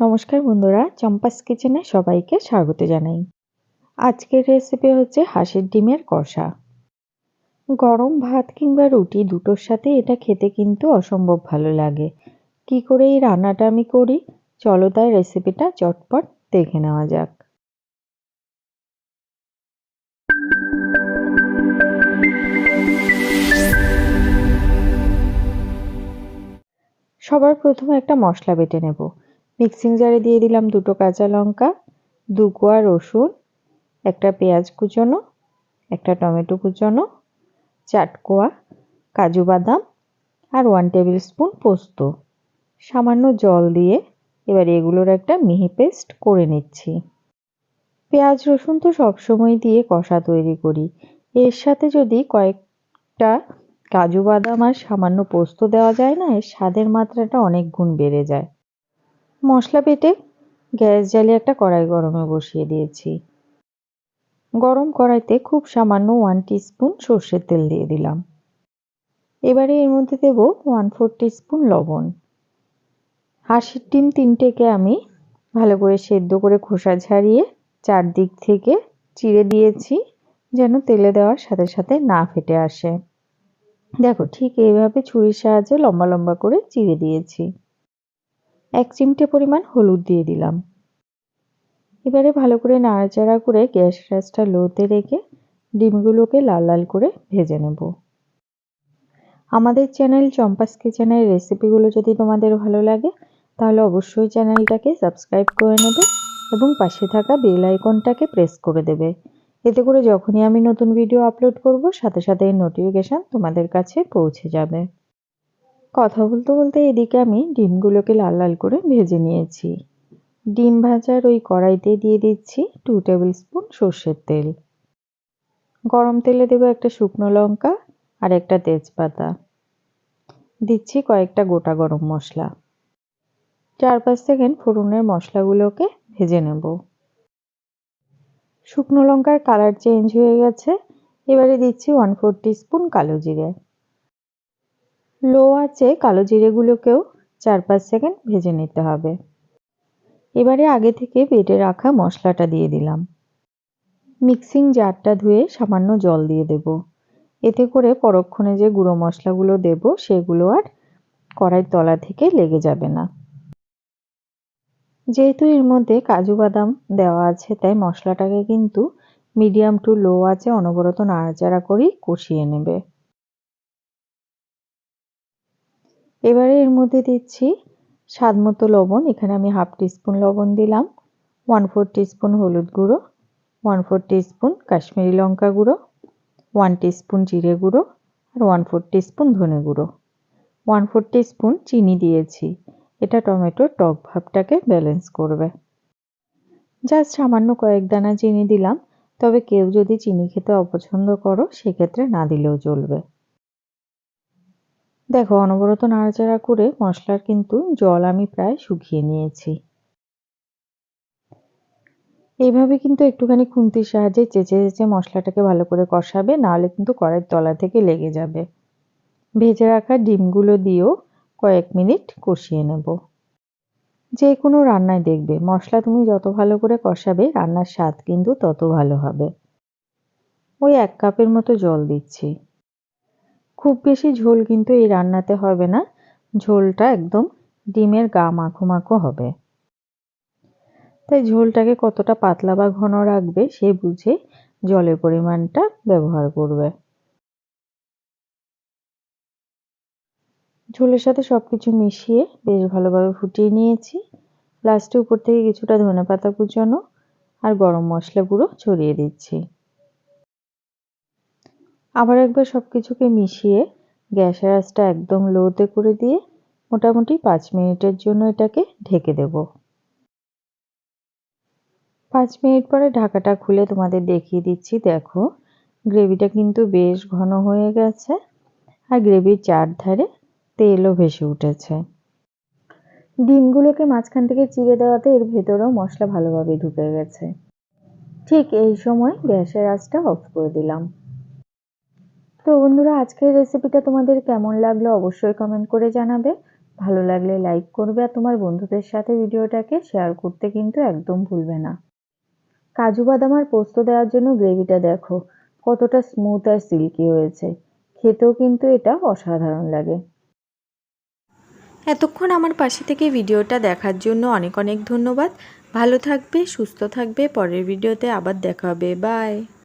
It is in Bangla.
নমস্কার বন্ধুরা, চম্পাস কিচেনে সবাইকে স্বাগত জানাই। আজকের রেসিপি হচ্ছে হাঁসের ডিমের কষা। গরম ভাত কিংবা রুটি দুটোর সাথে এটা খেতে কিন্তু অসম্ভব ভালো লাগে। কি করে এই রান্নাটা আমি করি? চলো তাই রেসিপিটা চটপট দেখে নেওয়া যাক। সবার প্রথমে একটা মশলা বেটে নেব। মিক্সিং জারে দিয়ে দিলাম দুটো কাঁচা লঙ্কা, দু কোয়া রসুন, একটা পেঁয়াজ কুচোনো, একটা টমেটো কুচোনো চাট কোয়া কাজু বাদাম আর ওয়ান টেবিল স্পুন পোস্ত। সামান্য জল দিয়ে এবার এগুলোর একটা মিহি পেস্ট করে নিচ্ছি। পেঁয়াজ, রসুন তো সবসময় দিয়ে কষা তৈরি করি। এর সাথে যদি কয়েকটা কাজু বাদাম আর সামান্য পোস্ত দেওয়া যায় না, এর স্বাদের মাত্রাটা অনেক গুণ বেড়ে যায়। মশলা পেটে গ্যাস জ্বালিয়ে একটা কড়াই গরমে বসিয়ে দিয়েছি। গরম কড়াইতে খুব সামান্য ওয়ান স্পুন সর্ষের তেল দিয়ে দিলাম। এবারে এর মধ্যে দেব ওয়ান ফোর স্পুন লবণ। হাঁসের ডিম তিনটেকে আমি ভালো করে সেদ্ধ করে খোসা ছাড়িয়ে চারদিক থেকে চিড়ে দিয়েছি যেন তেলে দেওয়ার সাথে সাথে না ফেটে আসে। দেখো ঠিক এইভাবে ছুরির সাহায্যে লম্বা লম্বা করে চিড়ে দিয়েছি। এক চিমটে পরিমাণ হলুদ দিয়ে দিলাম। এবারে ভালো করে নাড়াচাড়া করে গ্যাস গ্যাসটা লোতে রেখে ডিমগুলোকে লাল লাল করে ভেজে নেব। আমাদের চ্যানেল চম্পাস কিচেনের রেসিপিগুলো যদি তোমাদের ভালো লাগে, তাহলে অবশ্যই চ্যানেলটাকে সাবস্ক্রাইব করে নেবে এবং পাশে থাকা বেল আইকনটাকে প্রেস করে দেবে। এতে করে যখনই আমি নতুন ভিডিও আপলোড করব, সাথে সাথে নোটিফিকেশান তোমাদের কাছে পৌঁছে যাবে। কথা বলতে বলতে এদিকে আমি ডিমগুলোকে লাল লাল করে ভেজে নিয়েছি। ডিম ভাজার ওই কড়াইতে দিয়ে দিচ্ছি টু টেবিল স্পুন সর্ষের তেল। গরম তেলে দেবো একটা শুকনো লঙ্কা আর একটা তেজপাতা। দিচ্ছি কয়েকটা গোটা গরম মশলা। চার পাঁচ সেকেন্ড ফোড়নের মশলাগুলোকে ভেজে নেব। শুকনো লঙ্কার কালার চেঞ্জ হয়ে গেছে। এবারে দিচ্ছি ওয়ান ফোর স্পুন কালো জিরে। লো আছে কালো জিরেগুলোকেও চার পাঁচ সেকেন্ড ভেজে নিতে হবে। এবারে আগে থেকে বেটে রাখা মশলাটা দিয়ে দিলাম। মিক্সিং জারটা ধুয়ে সামান্য জল দিয়ে দেব। এতে করে পরক্ষণে যে গুঁড়ো মশলাগুলো দেব, সেগুলো আর কড়াই তলা থেকে লেগে যাবে না। যেহেতু এর মধ্যে কাজু বাদাম দেওয়া আছে, তাই মশলাটাকে কিন্তু মিডিয়াম টু লো আছে অনবরত নাড়াচাড়া করেই কষিয়ে নেবে। এবারে এর মধ্যে দিচ্ছি স্বাদ মতো লবণ। এখানে আমি হাফ টিস্পুন লবণ দিলাম, ওয়ান ফোর টিস্পুন হলুদ গুঁড়ো, ওয়ান ফোর টিস্পুন কাশ্মীরি লঙ্কা গুঁড়ো, ওয়ান টিস্পুন জিরে গুঁড়ো আর ওয়ান ফোর টিস্পুন ধনে গুঁড়ো। ওয়ান ফোর টিস্পুন চিনি দিয়েছি, এটা টমেটোর টক ভাবটাকে ব্যালেন্স করবে। জাস্ট সামান্য কয়েক দানা চিনি দিলাম, তবে কেউ যদি চিনি খেতে অপছন্দ করো, সেক্ষেত্রে না দিলেও চলবে। দেখো, অনবরত নাড়াচাড়া করে মশলার কিন্তু জল আমি প্রায় শুকিয়ে নিয়েছি। এইভাবে কিন্তু একটুখানি খুন্তির সাহায্যে চেঁচে চেঁচে মশলাটাকে ভালো করে কষাবে, নাহলে কিন্তু কড়াইয়ের তলা থেকে লেগে যাবে। ভেজে রাখা ডিমগুলো দিয়েও কয়েক মিনিট কষিয়ে নেব। যে কোনো রান্নায় দেখবে, মশলা তুমি যত ভালো করে কষাবে, রান্নার স্বাদ কিন্তু তত ভালো হবে। ওই এক কাপের মতো জল দিচ্ছি। খুব বেশি ঝোল কিন্তু এই রান্নাতে হবে না। ঝোলটা একদম ডিমের গা মাখো মাখো হবে। তাই ঝোলটাকে কতটা পাতলা বা ঘন রাখবে সে বুঝে জলের পরিমাণটা ব্যবহার করবে। ঝোলের সাথে সব কিছু মিশিয়ে বেশ ভালোভাবে ফুটিয়ে নিয়েছি। লাস্টে উপর থেকে কিছুটা ধনে পাতা কুচানো আর গরম মশলা গুঁড়ো ছড়িয়ে দিচ্ছি। আবার একবার সব কিছুকে মিশিয়ে গ্যাসের আঁচটা একদম লোতে করে দিয়ে মোটামুটি পাঁচ মিনিটের জন্য এটাকে ঢেকে দেব। পাঁচ মিনিট পরে ঢাকাটা খুলে তোমাদের দেখিয়ে দিচ্ছি। দেখো, গ্রেভিটা কিন্তু বেশ ঘন হয়ে গেছে আর গ্রেভির চারধারে তেলও ভেসে উঠেছে। ডিমগুলোকে মাঝখান থেকে চিড়ে দেওয়াতে এর ভেতরেও মশলা ভালোভাবে ঢুকে গেছে। ঠিক এই সময় গ্যাসের আঁচটা অফ করে দিলাম। তো বন্ধুরা, আজকের রেসিপিটা তোমাদের কেমন লাগল অবশ্যই কমেন্ট করে জানাবে। ভালো লাগলে লাইক করবে আর তোমার বন্ধুদের সাথে ভিডিওটাকে শেয়ার করতে কিন্তু একদম ভুলবে না। কাজু বাদাম আর পোস্ত দেওয়ার জন্য গ্রেভিটা দেখো, কতটা স্মুথ আর সিল্কি হয়েছে। খেতেও কিন্তু এটা অসাধারণ লাগে। এতক্ষণ আমার পাশে থেকে ভিডিওটা দেখার জন্য অনেক অনেক ধন্যবাদ। ভালো থাকবে, সুস্থ থাকবে, পরের ভিডিওতে আবার দেখা হবে। বাই